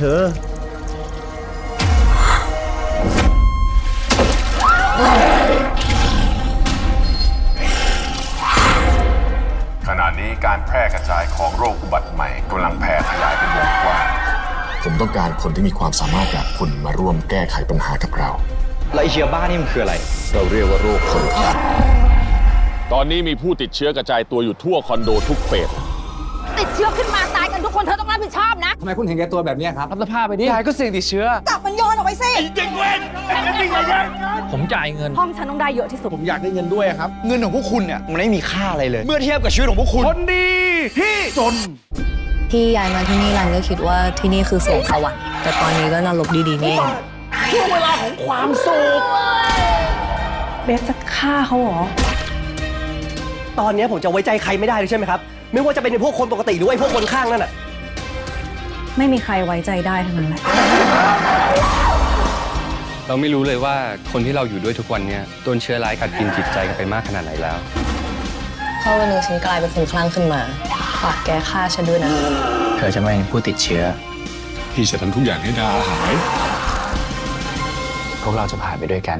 เธอ ขณะนี้การแพร่กระจายของโรคอุบัติใหม่กำลังแพร่ขยายเป็นวงกว้างผมต้องการคนที่มีความสามารถแบบคุณมาร่วมแก้ไขปัญหากับเรา แล้วไอเชื้อบ้านี่มันคืออะไร เราเรียกว่าโรคคนพิษตอนนี้มีผู้ติดเชื้อกระจายตัวอยู่ทั่วคอนโดทุกเฟส ติดเชื้อขึ้นมาตายกันทุกคนเธอต้องรับผิดชอบนะ ทำไมคุณเห็นแก่ตัวแบบนี้ครับ รับสภาพไปดิยายก็เสี่ยงติดเชื้อ จับมันโยนออกไปสิ ผมจ่ายเงิน ห้องฉันต้องได้เยอะที่สุด ผมอยากได้เงินด้วยอะครับ เงินของพวกคุณเนี่ยมันไม่มีค่าอะไรเลย เมื่อเทียบกับชีวิตของพวกคุณ คนดีที่จน ที่ย้ายมาที่นี่รันก็คิดว่าที่นี่คือสวงสวรรค์แต่ตอนนี้ก็นรกดีๆนี่เองเบสจะฆ่าเขาเหรอ ตอนเนี้ยผมจะไว้ใจใครไม่ได้เลยใช่ไหมครับ ไม่ว่าจะเป็นไอ้พวกคนปกติหรือว่าไอ้พวกคนข้างนั่นน่ะ ไม่มีใครไว้ใจได้ทั้งนั้นแหละ เราไม่รู้เลยว่าคนที่เราอยู่ด้วยทุกวันเนี้ยโดนเชื้อร้ายกัดกินจิตใจกันไปมากขนาดไหนแล้ว เพราะวันหนึ่งฉันกลายเป็นคนคลั่งขึ้นมา ฝากแกฆ่าฉันด้วยนะ เธอจะไม่เป็นผู้ติดเชื้อ พี่จะทำทุกอย่างให้ดาหาย พวกเราจะผ่านไปด้วยกัน